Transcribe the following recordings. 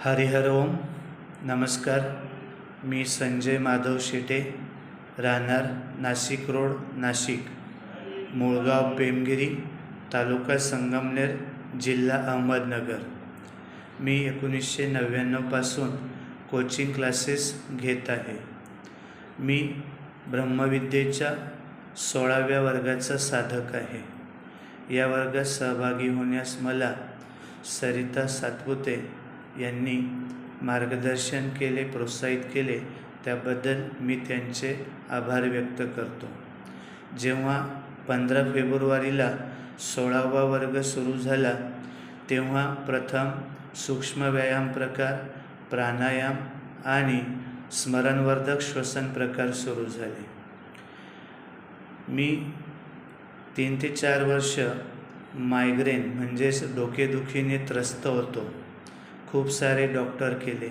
हरिहर ओम नमस्कार. मी संजय माधव शेटे राहणार नाशिक रोड नाशिक. मुळगाव पेमगिरी तालुका संगमनेर जिल्हा अहमदनगर. मी एकोणीसशे नव्याण्णवपासून कोचिंग क्लासेस घेत आहे. मी ब्रह्मविद्येच्या सोळाव्या वर्गाचा साधक आहे. या वर्गात सहभागी होण्यास मला सरिता सातपुते यांनी मार्गदर्शन केले प्रोत्साहित केले त्याबद्दल मी त्यांचे आभार व्यक्त करतो. जेव्हा पंधरा फेब्रुवारीला सोळावा वर्ग सुरू झाला तेव्हा प्रथम सूक्ष्म व्यायाम प्रकार प्राणायाम आणि स्मरणवर्धक श्वसन प्रकार सुरू झाले. मी तीन ते चार वर्ष मायग्रेन म्हणजेच डोकेदुखीने त्रस्त होतो. खूप सारे डॉक्टर केले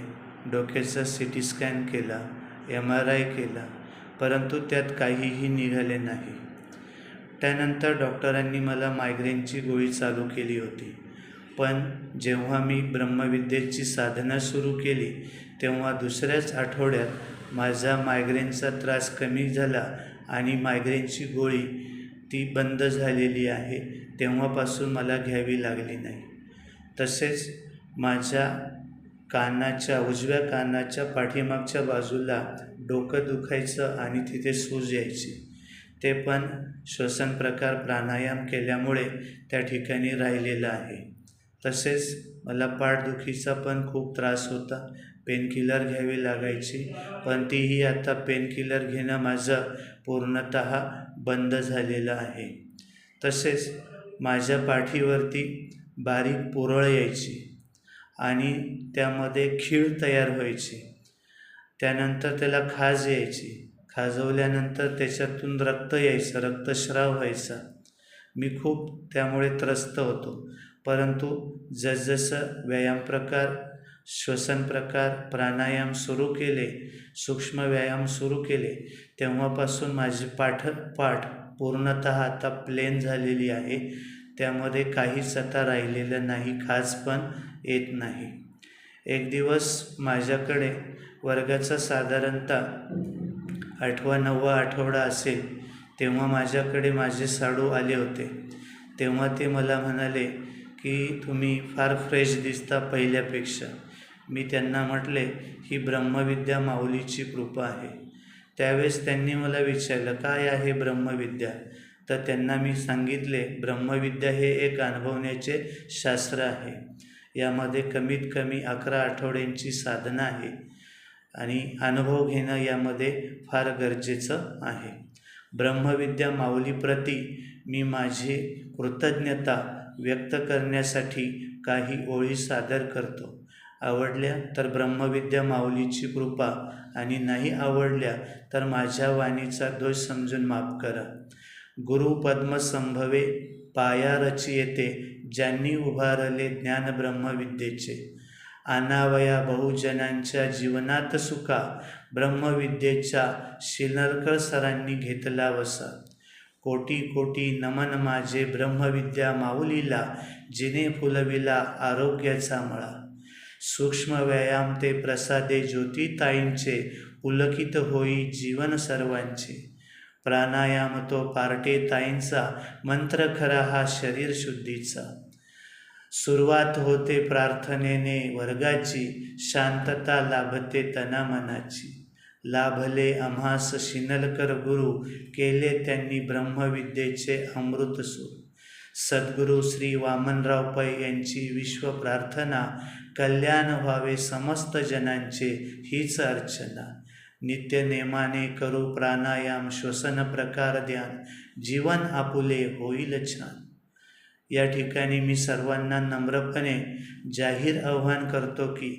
डोक्याचा सी टी स्कॅन केला एम आर आय केला परंतु त्यात काहीही निघाले नाही. त्यानंतर डॉक्टरांनी मला मायग्रेनची गोळी चालू केली होती. पण जेव्हा मी ब्रह्मविद्येची साधना सुरू केली तेव्हा दुसऱ्याच आठवड्यात माझा मायग्रेनचा त्रास कमी झाला आणि मायग्रेनची गोळी ती बंद झालेली आहे तेव्हापासून मला घ्यावी लागली नाही. तसेच माझ्या कानाच्या उजव्या कानाच्या पाठीमागच्या बाजूला डोकं दुखायचं आणि तिथे सूज यायची. ते पण श्वसन प्रकार प्राणायाम केल्यामुळे त्या ठिकाणी राहिलेलं आहे. तसेच मला पाठदुखीचा पण खूप त्रास होता. पेनकिलर घ्यावी लागायची पण तीही आता पेनकिलर घेणं माझं पूर्णत बंद झालेलं आहे. तसेच माझ्या पाठीवरती बारीक पुरळ यायची. आणि त्यामध्ये खीळ तयार व्हायची. त्यानंतर त्याला खाज यायची. खाजवल्यानंतर त्याच्यातून रक्त यायचं रक्तस्राव व्हायचा. मी खूप त्यामुळे त्रस्त होतो. परंतु जसजसं व्यायाम प्रकार श्वसन प्रकार प्राणायाम सुरू केले सूक्ष्म व्यायाम सुरू केले तेव्हापासून माझी पाठ पाठ पूर्णत आता प्लेन झालेली आहे. त्यामध्ये काहीच आता राहिलेलं नाही खाज पण येत नाही. एक दिवस माझ्याकडे वर्गाचा साधारणतः आठवा नववा आठवडा असेल तेव्हा माझ्याकडे माझे साडू आले होते. तेव्हा ते मला म्हणाले की तुम्ही फार फ्रेश दिसता पहिल्यापेक्षा. मी त्यांना म्हटले ही ब्रह्मविद्या माऊलीची कृपा आहे. त्यावेळेस त्यांनी मला विचारलं काय आहे ब्रह्मविद्या? तर त्यांना मी सांगितले ब्रह्मविद्या हे एक अनुभवण्याचे शास्त्र आहे. यामध्ये कमीत कमी अकरा आठवड्यांची साधना आहे आणि अनुभव घेणं यामध्ये फार गरजेचं आहे. ब्रह्मविद्या माऊलीप्रती मी माझी कृतज्ञता व्यक्त करण्यासाठी काही ओळी सादर करतो. आवडल्या तर ब्रह्मविद्या माऊलीची कृपा आणि नाही आवडल्या तर माझ्या वाणीचा दोष समजून माफ करा. गुरुपद्मसंभवे पाया रची येते ज्यांनी उभारले ज्ञान ब्रह्मविद्येचे आनावया बहुजनांच्या जीवनात सुखा ब्रह्मविद्येच्या शिनरकर सरांनी घेतला वसा. कोटी कोटी नमन माझे ब्रह्मविद्या माऊलीला जिने फुलविला आरोग्याचा मळा. सूक्ष्म व्यायाम ते प्रसादे ज्योतिताईंचे पुलकित होई जीवन सर्वांचे. प्राणायाम तो पार्टे ताईंचा मंत्र खरा हा शरीर शुद्धीचा. सुरुवात होते प्रार्थनेने वर्गाची शांतता लाभते तना मनाची लाभले आम्हास शिनलकर गुरु केले त्यांनी ब्रह्मविद्येचे अमृत सूर. सद्गुरू श्री वामनराव पै यांची विश्व प्रार्थना कल्याण व्हावे समस्त जनांचे हीच अर्चना. नित्य नेमाने करू प्राणायाम श्वसन प्रकार ध्यान जीवन आपुले होईल छान. या ठिकाणी मी सर्वांना नम्रपणे जाहीर आव्हान करतो की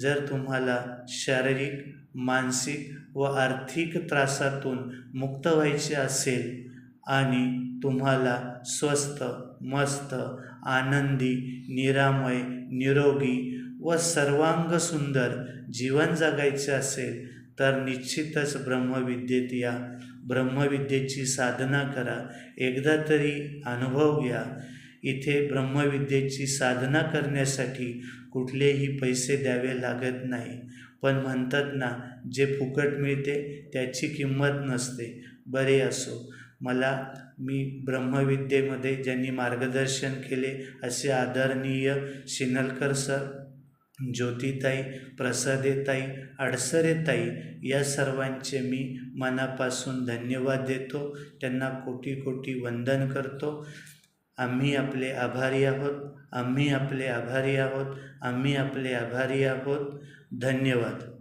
जर तुम्हाला शारीरिक मानसिक व आर्थिक त्रासातून मुक्त व्हायचे असेल आणि तुम्हाला स्वस्त मस्त आनंदी निरामय निरोगी व सर्वांग सुंदर जीवन जगायचे असेल तर निश्चितच ब्रह्मविद्येत या. ब्रह्मविद्येची साधना करा. एकदा तरी अनुभव घ्या. इथे ब्रह्मविद्येची साधना करण्यासाठी कुठलेही पैसे द्यावे लागत नाही. पण म्हणतात ना जे फुकट मिळते त्याची किंमत नसते. बरे असो. मला मी ब्रह्मविद्येमध्ये ज्यांनी मार्गदर्शन केले असे आदरणीय शिनलकर सर ज्योतिताई प्रसादेताई अडसरेताई या सर्वांचे मी मनापासून धन्यवाद देतो. त्यांना कोटी कोटी वंदन करतो. आम्ही आपले आभारी आहोत. आम्ही आपले आभारी आहोत. आम्ही आपले आभारी आहोत. धन्यवाद.